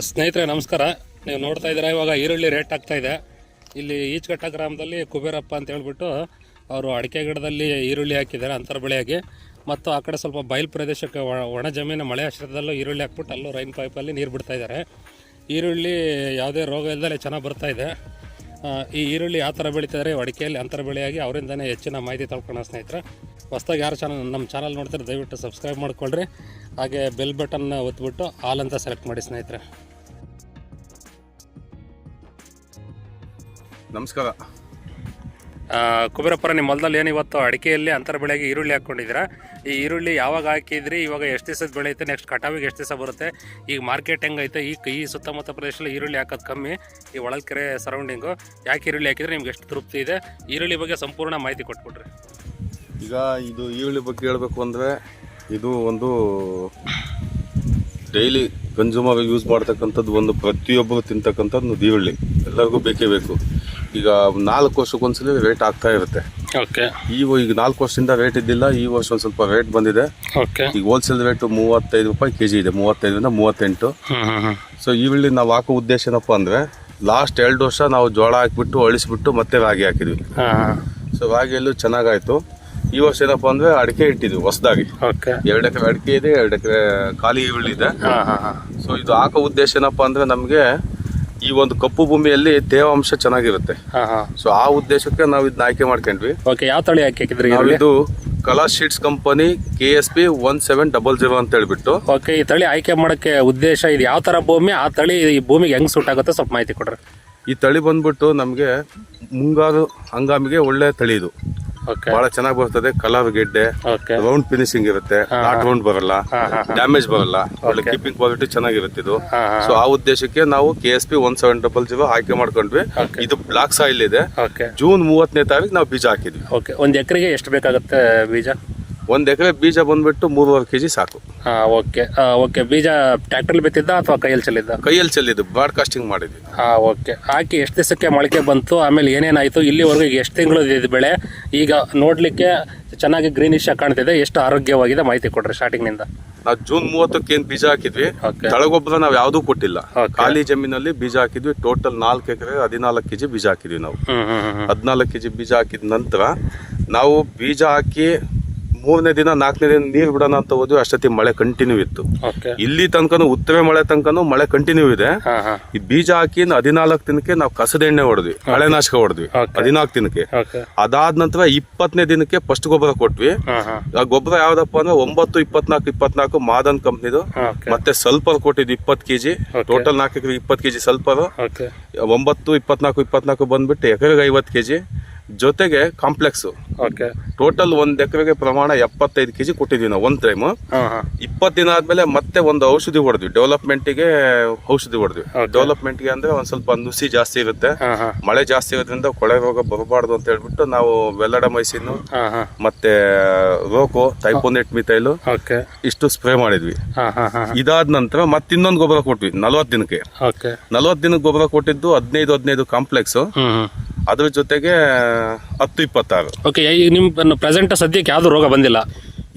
ಸ್ನೇಹಿತರೆ, ನಮಸ್ಕಾರ. ನೀವು ನೋಡ್ತಾ ಇದ್ದೀರಾ, ಇವಾಗ ಈರುಳ್ಳಿ ರೇಟ್ ಆಗ್ತಾ ಇದೆ. ಇಲ್ಲಿ ಈಚ್ಕಟ್ಟ ಗ್ರಾಮದಲ್ಲಿ ಕುಬೇರಪ್ಪ ಅಂತ ಹೇಳ್ಬಿಟ್ಟು ಅವರು ಅಡಿಕೆ ಗಿಡದಲ್ಲಿ ಈರುಳ್ಳಿ ಹಾಕಿದ್ದಾರೆ, ಅಂತರ ಬೆಳೆಯಾಗಿ ಮತ್ತು ಆ ಕಡೆ ಸ್ವಲ್ಪ ಬಯಲು ಪ್ರದೇಶಕ್ಕೆ ಒಣ- ಜಮೀನು, ಮಳೆ ಆಶ್ರಯದಲ್ಲೂ ಈರುಳ್ಳಿ ಹಾಕ್ಬಿಟ್ಟು ಅಲ್ಲೂ ರೈನ್ ಪೈಪಲ್ಲಿ ನೀರು ಬಿಡ್ತಾ ಇದ್ದಾರೆ. ಈರುಳ್ಳಿ ಯಾವುದೇ ರೋಗ ಇಲ್ಲದಲ್ಲೇ ಚೆನ್ನಾಗಿ ಬರ್ತಾ ಇದೆ. ಈ ಈರುಳ್ಳಿ ಯಾವ ಥರ ಬೆಳೀತಿದ್ದಾರೆ ಅಡಿಕೆಯಲ್ಲಿ ಅಂತರ ಬೆಳೆಯಾಗಿ ಅವರಿಂದನೇ ಹೆಚ್ಚಿನ ಮಾಹಿತಿ ತಳ್ಕೊಳ್ಳೋ ಸ್ನೇಹಿತರೆ. ಹೊಸ್ದಾಗಿ ಯಾರು ಚಾನಲ್ ನಮ್ಮ ಚಾನಲ್ ನೋಡ್ತಾರೆ ದಯವಿಟ್ಟು ಸಬ್ಸ್ಕ್ರೈಬ್ ಮಾಡ್ಕೊಳ್ರಿ. ಹಾಗೆ ಬೆಲ್ ಬಟನ್ನ ಒತ್ಬಿಟ್ಟು ಆಲ್ ಅಂತ ಸೆಲೆಕ್ಟ್ ಮಾಡಿ ಸ್ನೇಹಿತರೆ. ನಮಸ್ಕಾರ. ಕುಬೇರಪ್ಪರ ನಿಮ್ಮ ಹೊಲದಲ್ಲಿ ಏನು ಇವತ್ತು ಅಡಿಕೆಯಲ್ಲಿ ಅಂತರ ಬೆಳೆಗೆ ಈರುಳ್ಳಿ ಹಾಕ್ಕೊಂಡಿದ್ದೀರಾ? ಈ ಈರುಳ್ಳಿ ಯಾವಾಗ ಹಾಕಿದ್ರಿ? ಇವಾಗ ಎಷ್ಟು ದಿವಸದ ಐತೆ ನೆಕ್ಸ್ಟ್ ಕಟಾವಿಗೆ ಎಷ್ಟು ದಿವಸ ಬರುತ್ತೆ? ಈಗ ಮಾರ್ಕೆಟ್ ಹೆಂಗೈತೆ ಈ ಈ ಸುತ್ತಮುತ್ತ ಪ್ರದೇಶದಲ್ಲಿ ಈರುಳ್ಳಿ ಹಾಕೋದು ಕಮ್ಮಿ. ಈ ಒಳಕೆರೆ ಸರೌಂಡಿಂಗು ಯಾಕೆ ಈರುಳ್ಳಿ ಹಾಕಿದ್ರೆ ನಿಮ್ಗೆ ಎಷ್ಟು ತೃಪ್ತಿ ಇದೆ? ಈರುಳ್ಳಿ ಬಗ್ಗೆ ಸಂಪೂರ್ಣ ಮಾಹಿತಿ ಕೊಟ್ಬಿಟ್ರಿ ಈಗ ಇದು ಈರುಳ್ಳಿ ಬಗ್ಗೆ ಹೇಳಬೇಕು ಅಂದರೆ ಇದು ಒಂದು ಡೈಲಿ ಕನ್ಸ್ಯೂಮರ್ ಯೂಸ್ ಮಾಡ್ತಕ್ಕಂಥದ್ದು ಒಂದು ಪ್ರತಿಯೊಬ್ಬರು ತಿಂತಕ್ಕಂಥದ್ದು ಈರುಳ್ಳಿ. ಎಲ್ಲರಿಗೂ ಬೇಕೇ ಬೇಕು. ಈಗ ನಾಲ್ಕು ವರ್ಷಕ್ಕೊಂದ್ಸಲಿ ರೇಟ್ ಆಗ್ತಾ ಇರುತ್ತೆ. ಓಕೆ. ಈ ಈಗ ನಾಲ್ಕು ವರ್ಷದಿಂದ ರೇಟ್ ಇದ್ದಿಲ್ಲ ಈ ವರ್ಷ ಒಂದು ಸ್ವಲ್ಪ ರೇಟ್ ಬಂದಿದೆ. ಓಕೆ. ಈಗ ಹೋಲ್ಸೇಲ್ ರೇಟ್ ಮೂವತ್ತೈದು ರೂಪಾಯಿ ಕೆ ಜಿ ಇದೆ ಮೂವತ್ತೈದರಿಂದ ಮೂವತ್ತೆಂಟು. ಸೊ ಈರುಳ್ಳಿ ನಾವು ಹಾಕೋ ಉದ್ದೇಶ ಏನಪ್ಪ ಅಂದರೆ ಲಾಸ್ಟ್ ಎರಡು ವರ್ಷ ನಾವು ಜೋಳ ಹಾಕ್ಬಿಟ್ಟು ಅಳಿಸ್ಬಿಟ್ಟು ಮತ್ತೆ ರಾಗಿ ಹಾಕಿದ್ವಿ. ಸೊ ರಾಗಿಯಲ್ಲೂ ಚೆನ್ನಾಗಾಯ್ತು. ಈ ವರ್ಷ ಏನಪ್ಪ ಅಂದ್ರೆ ಅಡಿಕೆ ಇಟ್ಟಿದ್ವಿ ಹೊಸದಾಗಿ. ಓಕೆ. ಎರಡು ಎಕರೆ ಅಡಿಕೆ ಇದೆ ಎರಡು ಎಕರೆ ಖಾಲಿ ಈರುಳ್ಳಿ ಇದೆ. ಸೊ ಇದು ಹಾಕೋ ಉದ್ದೇಶ ಏನಪ್ಪ ಅಂದ್ರೆ ನಮಗೆ ಈ ಒಂದು ಕಪ್ಪು ಭೂಮಿಯಲ್ಲಿ ತೇವಾಂಶ ಚೆನ್ನಾಗಿರುತ್ತೆ. ಹಾಂ ಹಾಂ. ಸೊ ಆ ಉದ್ದೇಶಕ್ಕೆ ನಾವು ಇದನ್ನ ಆಯ್ಕೆ ಮಾಡ್ಕೊಂಡ್ವಿ. ಓಕೆ ಯಾವ ತಳಿ ಆಯ್ಕೆ ಹಾಕಿದ್ರಿ ನಾವು ಇದು Kalash seeds company K S P one seven double zero ಅಂತ ಹೇಳ್ಬಿಟ್ಟು. ಓಕೆ ಈ ತಳಿ ಆಯ್ಕೆ ಮಾಡಕ್ಕೆ ಉದ್ದೇಶ ಇದು ಯಾವ ತರ ಭೂಮಿ ಆ ತಳಿ ಈ ಭೂಮಿಗೆ ಹೆಂಗ್ ಸೂಟ್ ಆಗುತ್ತೆ ಸ್ವಲ್ಪ ಮಾಹಿತಿ ಕೊಡ್ರಿ. ಈ ತಳಿ ಬಂದ್ಬಿಟ್ಟು ನಮಗೆ ಮುಂಗಾರು ಹಂಗಾಮಿಗೆ ಒಳ್ಳೆ ತಳಿ ಇದು. ಬಹಳ ಚೆನ್ನಾಗಿ ಬರ್ತದೆ ಕಲರ್ ಗೆಡ್ಡೆ ರೌಂಡ್ ಫಿನಿಶಿಂಗ್ ಇರುತ್ತೆ ನಾಟ್ ರೌಂಡ್ ಬರಲ್ಲ ಡ್ಯಾಮೇಜ್ ಬರಲ್ಲ ಒಳ್ಳೆ ಕೀಪಿಂಗ್ ಕ್ವಾಲಿಟಿ ಚೆನ್ನಾಗಿರುತ್ತೆ ಇದು. ಸೊ ಆ ಉದ್ದೇಶಕ್ಕೆ ನಾವು K S P one seven double zero ಆಯ್ಕೆ ಮಾಡ್ಕೊಂಡ್ವಿ. ಇದು ಬ್ಲಾಕ್ ಸಾಯಿಲ್ ಇದೆ. ಜೂನ್ ಮೂವತ್ತನೇ ತಾರೀಕು ನಾವು ಬೀಜ ಹಾಕಿದ್ವಿ. ಓಕೆ ಒಂದು ಎಕರೆಗೆ ಎಷ್ಟು ಬೇಕಾಗುತ್ತೆ ಬೀಜ? ಒಂದ್ ಎಕರೆ ಬೀಜ ಬಂದ್ಬಿಟ್ಟು ಮೂರುವರೆ ಕೆಜಿ ಸಾಕು. ಓಕೆ. ಓಕೆ. ಬೀಜ ಟ್ರ್ಯಾಕ್ಟರ್ಲಿ ಬಿತ್ತಿದ್ದ ಅಥವಾ ಕೈಯಲ್ಲಿ ಚೆಲ್ಲಿದ್ದ? ಕೈಯಲ್ಲಿ ಚೆಲ್ಲಿದ್ದು. ಬ್ರಾಡ್ಕಾಸ್ಟಿಂಗ್ ಮಾಡಿದ್ವಿ. ಹಾಂ ಓಕೆ. ಹಾಕಿ ಎಷ್ಟು ದಿವಸಕ್ಕೆ ಮೊಳಕೆ ಬಂತು? ಆಮೇಲೆ ಏನೇನಾಯಿತು? ಇಲ್ಲಿವರೆಗೂ ಈಗ ಎಷ್ಟು ತಿಂಗಳು ಇದು ಬೆಳೆ? ಈಗ ನೋಡಲಿಕ್ಕೆ ಚೆನ್ನಾಗಿ ಗ್ರೀನಿಶ್ ಆಗಿ ಕಾಣ್ತಿದೆ. ಎಷ್ಟು ಆರೋಗ್ಯವಾಗಿದೆ ಮಾಹಿತಿ ಕೊಡ್ರಿ ಸ್ಟಾರ್ಟಿಂಗ್ನಿಂದ ನಾವು ಜೂನ್ ಮೂವತ್ತಕ್ಕೆ ಏನು ಬೀಜ ಹಾಕಿದ್ವಿ. ಓಕೆ. ತಳಗೊಬ್ಬರ ನಾವು ಯಾವುದೂ ಕೊಟ್ಟಿಲ್ಲ. ಖಾಲಿ ಜಮೀನಲ್ಲಿ ಬೀಜ ಹಾಕಿದ್ವಿ. ಟೋಟಲ್ ನಾಲ್ಕು ಎಕರೆ ಹದಿನಾಲ್ಕು ಕೆಜಿ ಬೀಜ ಹಾಕಿದ್ವಿ ನಾವು. ಹದಿನಾಲ್ಕು ಕೆ ಜಿ ಹದಿನಾಲ್ಕು ಕೆಜಿ ಬೀಜ ಹಾಕಿದ ನಂತರ ನಾವು ಬೀಜ ಹಾಕಿ ಮೂರನೇ ದಿನ ನಾಲ್ಕನೇ ದಿನ ನೀರು ಬಿಡೋಣ ಅಂತ ಹೋದ್ವಿ ಅಷ್ಟೊತ್ತಿ ಮಳೆ ಕಂಟಿನ್ಯೂ ಇತ್ತು. ಇಲ್ಲಿ ತನಕನು ಉತ್ತಮ ಮಳೆ ತನಕನು ಮಳೆ ಕಂಟಿನ್ಯೂ ಇದೆ. ಈ ಬೀಜ ಹಾಕಿ ಹದಿನಾಲ್ಕು ದಿನಕ್ಕೆ ನಾವು ಕಸದ ಎಣ್ಣೆ ಹೊಡೆದ್ವಿ ಕಳೆನಾಶಕ ಹೊಡೆದ್ವಿ. ಹದಿನಾಲ್ಕು ದಿನಕ್ಕೆ. ಅದಾದ ನಂತರ ಇಪ್ಪತ್ತನೇ ದಿನಕ್ಕೆ ಫಸ್ಟ್ ಗೊಬ್ಬರ ಕೊಟ್ವಿ. ಆ ಗೊಬ್ಬರ ಯಾವ್ದಪ್ಪ ಅಂದ್ರೆ ಒಂಬತ್ತು ಇಪ್ಪತ್ನಾಲ್ಕು ಇಪ್ಪತ್ನಾಲ್ಕು ಮಾದನ್ ಕಂಪ್ನಿದು. ಮತ್ತೆ ಸಲ್ಫರ್ ಕೊಟ್ಟಿದ್ವಿ ಇಪ್ಪತ್ತು ಕೆಜಿ. ಟೋಟಲ್ ನಾಲ್ಕು ಎಕರೆ ಇಪ್ಪತ್ತು ಕೆಜಿ ಸಲ್ಫರ್ ಒಂಬತ್ತು ಇಪ್ಪತ್ನಾಲ್ಕು ಇಪ್ಪತ್ನಾಲ್ಕು ಬಂದ್ಬಿಟ್ಟು ಎಕರೆಗೆ ಐವತ್ತು ಕೆಜಿ. ಜೊತೆಗೆ ಕಾಂಪ್ಲೆಕ್ಸ್. ಓಕೆ. ಟೋಟಲ್ ಒಂದ್ ಎಕರೆಗೆ ಪ್ರಮಾಣ ಎಪ್ಪತ್ತೈದು ಕೆಜಿ ಕೊಟ್ಟಿದ್ವಿ ನಾವು ಒಂದ್ ಟೈಮ್ ಇಪ್ಪತ್ತು ದಿನ ಆದ್ಮೇಲೆ ಮತ್ತೆ ಒಂದು ಔಷಧಿ ಹೊಡೆದ್ವಿ. ಡೆವಲಪ್ಮೆಂಟ್ಗೆ ಔಷಧಿ ಹೊಡೆದ್ವಿ. ಡೆವಲಪ್ಮೆಂಟ್ ಡೆವಲಪ್ಮೆಂಟ್ಗೆ ಅಂದ್ರೆ ಒಂದ್ ಸ್ವಲ್ಪ ನುಸಿ ಜಾಸ್ತಿ ಇರುತ್ತೆ. ಮಳೆ ಜಾಸ್ತಿ ಇರೋದ್ರಿಂದ ಕೊಳೆ ರೋಗ ಬರಬಾರ್ದು ಅಂತ ಹೇಳ್ಬಿಟ್ಟು ನಾವು ವೆಲ್ಲಡ ಮೈಸಿನ್ ಮತ್ತೆ ರೋಕೋ ಟೈಪೋನೆಟ್ ಮಿಥೈಲು ಓಕೆ. ಇಷ್ಟು ಸ್ಪ್ರೇ ಮಾಡಿದ್ವಿ. ಇದಾದ ನಂತರ ಮತ್ತೆ ಇನ್ನೊಂದು ಗೊಬ್ಬರ ಕೊಟ್ವಿ ನಲವತ್ತು ದಿನಕ್ಕೆ. ಓಕೆ. ನಲವತ್ತು ದಿನಕ್ಕೆ ಗೊಬ್ಬರ ಕೊಟ್ಟಿದ್ದು ಹದಿನೈದು ಹದಿನೈದು ಕಾಂಪ್ಲೆಕ್ಸ್. ಅದ್ರ ಜೊತೆಗೆ ಹತ್ತು ಇಪ್ಪತ್ತಾರು. ಓಕೆ ಈಗ ನಿಮ್ಮ ಪ್ರೆಸೆಂಟ್ ಸದ್ಯಕ್ಕೆ ಯಾವುದು ರೋಗ ಬಂದಿಲ್ಲ?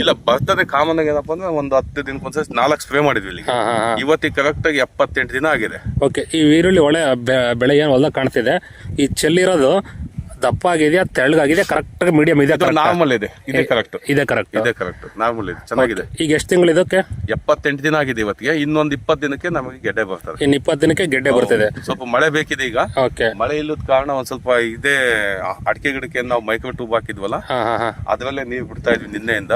ಇಲ್ಲ ಬರ್ತದೆ ಕಾಮನ್ ಆಗಿ ಏನಪ್ಪ ಅಂದ್ರೆ ಒಂದು ಹತ್ತು ದಿನಕ್ಕೊಂದ್ಸರಿ ನಾಲ್ಕು ಸ್ಪ್ರೇ ಮಾಡಿದ್ವಿ ಇಲ್ಲಿ ಇವತ್ತಿಗೆ ಕರೆಕ್ಟ್ ಆಗಿ ಎಪ್ಪತ್ತೆಂಟು ದಿನ ಆಗಿದೆ. ಓಕೆ ಈ ಈರುಳ್ಳಿ ಒಳ್ಳೆ ಬೆಳೆ ಏನು ಹೊಲ್ದಾಗ ಕಾಣ್ತಿದೆ. ಈ ಚೆಲ್ಲಿರೋದು ದಪ್ಪ ಆಗಿದೆಯಾ ತೆಳ್ಳಗಾಗಿದೆ ಕರೆಕ್ಟಾಗಿ ಮೀಡಿಯಂ ಇದೆ? ನಾರ್ಮಲ್ ಇದೆ. ಇದೆ ಕರೆಕ್ಟ್ ಇದೆ ಕರೆಕ್ಟ್ ಇದೆ ಕರೆಕ್ಟ್ ನಾರ್ಮಲ್ ಇದೆ. ಚೆನ್ನಾಗಿದೆ. ಈಗ ಎಷ್ಟು ತಿಂಗಳು ಇದಕ್ಕೆ? ಎಪ್ಪತ್ತೆಂಟು ದಿನ ಆಗಿದೆ ಇವತ್ತಿಗೆ. ಇನ್ನೊಂದು ಇಪ್ಪತ್ತು ದಿನಕ್ಕೆ ನಮಗೆ ಗೆಡ್ಡೆ ಬರ್ತದೆ ಇನ್ನು ಇಪ್ಪತ್ತು ದಿನಕ್ಕೆ ಗೆಡ್ಡೆ ಬರ್ತದೆ. ಸ್ವಲ್ಪ ಮಳೆ ಬೇಕಿದೆ ಈಗ. ಓಕೆ ಮಳೆ ಇಲ್ಲದ ಕಾರಣ ಒಂದ್ ಸ್ವಲ್ಪ ಇದೇ ಅಡಿಕೆ ಗಿಡಕ್ಕೆ ನಾವು ಮೈಕ್ರೋ ಟ್ಯೂಬ್ ಹಾಕಿದ್ವಲ್ಲ ಅದರಲ್ಲೇ ನೀರು ಬಿಡ್ತಾ ಇದ್ವಿ ನಿನ್ನೆಯಿಂದ.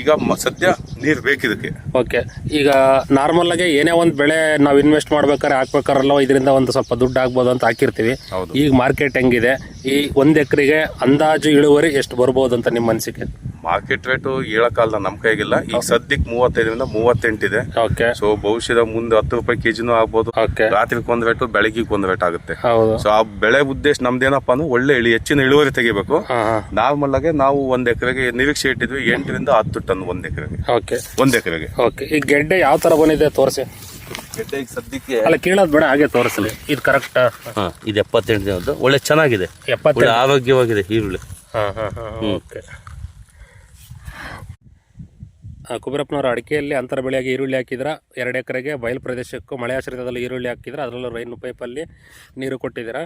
ಈಗ ಸದ್ಯ ನೀರು ಬೇಕಿದಕ್ಕೆ. ಓಕೆ ಈಗ ನಾರ್ಮಲ್ ಆಗಿ ಏನೇ ಒಂದು ಬೆಳೆ ನಾವು ಇನ್ವೆಸ್ಟ್ ಮಾಡ್ಬೇಕಾದ್ರೆ ಹಾಕ್ಬೇಕಾರಲ್ಲ ಇದರಿಂದ ಒಂದು ಸ್ವಲ್ಪ ದುಡ್ಡು ಆಗ್ಬೋದು ಅಂತ ಹಾಕಿರ್ತೀವಿ. ಈಗ ಮಾರ್ಕೆಟ್ ಹೆಂಗಿದೆ? ಈ ಒಂದ್ ಎಕರೆಗೆ ಅಂದಾಜು ಇಳುವರಿ ಎಷ್ಟು ಬರಬಹುದು ಅಂತ ನಿಮ್ಮ ಅನಿಸಿಕೆ? ಮಾರ್ಕೆಟ್ ರೇಟ್ ಹೇಳಕ್ಕಾಗಲ್ಲ ನಮ್ ಕೈಗಿಲ್ಲ. ಈಗ ಸದ್ಯಕ್ಕೆ ಮೂವತ್ತೈದರಿಂದ ಮೂವತ್ತೆಂಟಿದೆ ಓಕೆ ಸೊ ಭವಿಷ್ಯದ ಮುಂದೆ ಹತ್ತು ರೂಪಾಯಿ ಕೆಜಿನೂ ಆಗ್ಬೋದು. ರಾತ್ರಿಗೆ ಒಂದ್ ರೇಟ್ ಬೆಳಗ್ಗೆ ಒಂದ್ ರೇಟ್ ಆಗುತ್ತೆ. ಹೌದು. ಸೊ ಆ ಬೆಳೆ ಉದ್ದೇಶ ನಮ್ದೇನಪ್ಪ ಅಂದ್ರೆ ಒಳ್ಳೆ ಇಳಿ ಹೆಚ್ಚಿನ ಇಳುವರಿ ತೆಗಿಬೇಕು. ಹಾ ಹಾಂ. ನಾರ್ಮಲ್ ಆಗಿ ನಾವು ಒಂದ್ ಎಕರೆಗೆ ನಿರೀಕ್ಷೆ ಇಟ್ಟಿದ್ವಿ ಎಂಟರಿಂದ ಹತ್ತು ಟನ್ ಒಂದ್ ಎಕರೆಗೆ. ಓಕೆ ಒಂದ್ ಎಕರೆಗೆ. ಓಕೆ ಈ ಗೆಡ್ಡೆ ಯಾವ ತರ ಬಂದಿದೆ ತೋರಿಸಿ. ಗೆಡ್ಡೆ ಈಗ ಸದ್ಯಕ್ಕೆ ಅಲ್ಲ ಕೇಳೋದು ಬೇಡ ಹಾಗೆ ತೋರಿಸಲಿ. ಇದು ಕರೆಕ್ಟ್ ಹಾ ಇದು ಎಪ್ಪತ್ತೆಂಟು ದಿನದ್ದು ಒಳ್ಳೆ ಚೆನ್ನಾಗಿದೆ. ಒಳ್ಳೆ ಆರೋಗ್ಯವಾಗಿದೆ ಈರುಳ್ಳಿ. ಹಾಂ ಹಾಂ ಹಾಂ ಓಕೆ. ಕುಬೇರಪ್ಪನವರ ಅಡಿಕೆಯಲ್ಲಿ ಅಂತರ ಬೆಳೆಯಾಗಿ ಈರುಳ್ಳಿ ಹಾಕಿದ್ರೆ ಎರಡು ಎಕರೆಗೆ ಬಯಲು ಪ್ರದೇಶಕ್ಕೂ ಮಳೆ ಆಶ್ರಿತದಲ್ಲಿ ಈರುಳ್ಳಿ ಹಾಕಿದ್ರೆ ಅದರಲ್ಲೂ ರೈನ್ ಪೈಪಲ್ಲಿ ನೀರು ಕೊಟ್ಟಿದ್ದೀರಾ.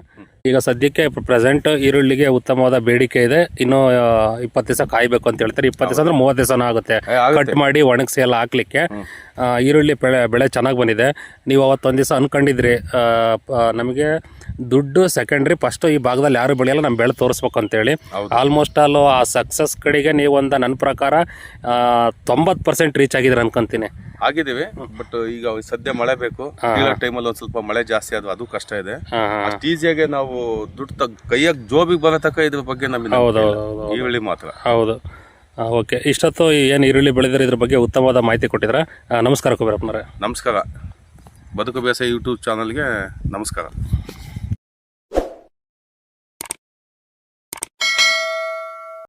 ಈಗ ಸದ್ಯಕ್ಕೆ ಪ್ರೆಸೆಂಟ್ ಈರುಳ್ಳಿಗೆ ಉತ್ತಮವಾದ ಬೇಡಿಕೆ ಇದೆ. ಇನ್ನು ಇಪ್ಪತ್ತು ದಿವಸ ಕಾಯಬೇಕು ಅಂತ ಹೇಳ್ತಾರೆ. ಇಪ್ಪತ್ತು ದಿವಸ ಅಂದ್ರೆ ಮೂವತ್ತು ದಿವಸನೂ ಆಗುತ್ತೆ. ಕಟ್ ಮಾಡಿ ಒಣಗಿಸಿ ಎಲ್ಲ ಹಾಕ್ಲಿಕ್ಕೆ. ಈರುಳ್ಳಿ ಬೆಳೆ ಬೆಳೆ ಚೆನ್ನಾಗಿ ಬಂದಿದೆ. ನೀವು ಅವತ್ತೊಂದು ದಿವಸ ಅನ್ಕೊಂಡಿದ್ರಿ ನಮಗೆ ದುಡ್ಡು ಸೆಕೆಂಡ್ರಿ ಫಸ್ಟ್ ಈ ಭಾಗದಲ್ಲಿ ಯಾರು ಬೆಳೆಯಲ್ಲ ನಮ್ಮ ಬೆಳೆ ತೋರಿಸ್ಬೇಕು ಅಂತೇಳಿ. ಆಲ್ಮೋಸ್ಟ್ ಆಲ್ ಆ ಸಕ್ಸಸ್ ಕಡೆಗೆ ನೀವು ಒಂದು ನನ್ನ ಪ್ರಕಾರ ತೊಂಬತ್ತು ಪರ್ಸೆಂಟ್ ರೀಚ್ ಆಗಿದ್ರೆ ಅನ್ಕೊಂತೀನಿ. ಆಗಿದ್ದೀವಿ ಬಟ್ ಈಗ ಸದ್ಯ ಮಳೆ ಬೇಕು. ಟೈಮಲ್ಲಿ ಒಂದ್ ಸ್ವಲ್ಪ ಮಳೆ ಜಾಸ್ತಿ ಆದ್ವು ಅದು ಕಷ್ಟ ಇದೆ. ಅಷ್ಟು ಈಸಿಯಾಗಿ ನಾವು ದುಡ್ಡು ತಗ್ ಕೈಯಾಗ ಜೋಬಿಗೆ ಬರತಕ್ಕ ಇದ್ರ ಬಗ್ಗೆ ನಮಗೆ. ಈರುಳ್ಳಿ ಮಾತ್ರ. ಹೌದು. ಓಕೆ. ಇಷ್ಟೊತ್ತು ಏನು ಈರುಳ್ಳಿ ಬೆಳೆದ್ರೆ ಇದ್ರ ಬಗ್ಗೆ ಉತ್ತಮವಾದ ಮಾಹಿತಿ ಕೊಟ್ಟಿದ್ರೆ. ನಮಸ್ಕಾರ ಕುಬೇರಪ್ಪನವರೇ. ನಮಸ್ಕಾರ. ಬದುಕು ಬೇಸ ಯೂಟ್ಯೂಬ್ ಚಾನಲ್ಗೆ ನಮಸ್ಕಾರ.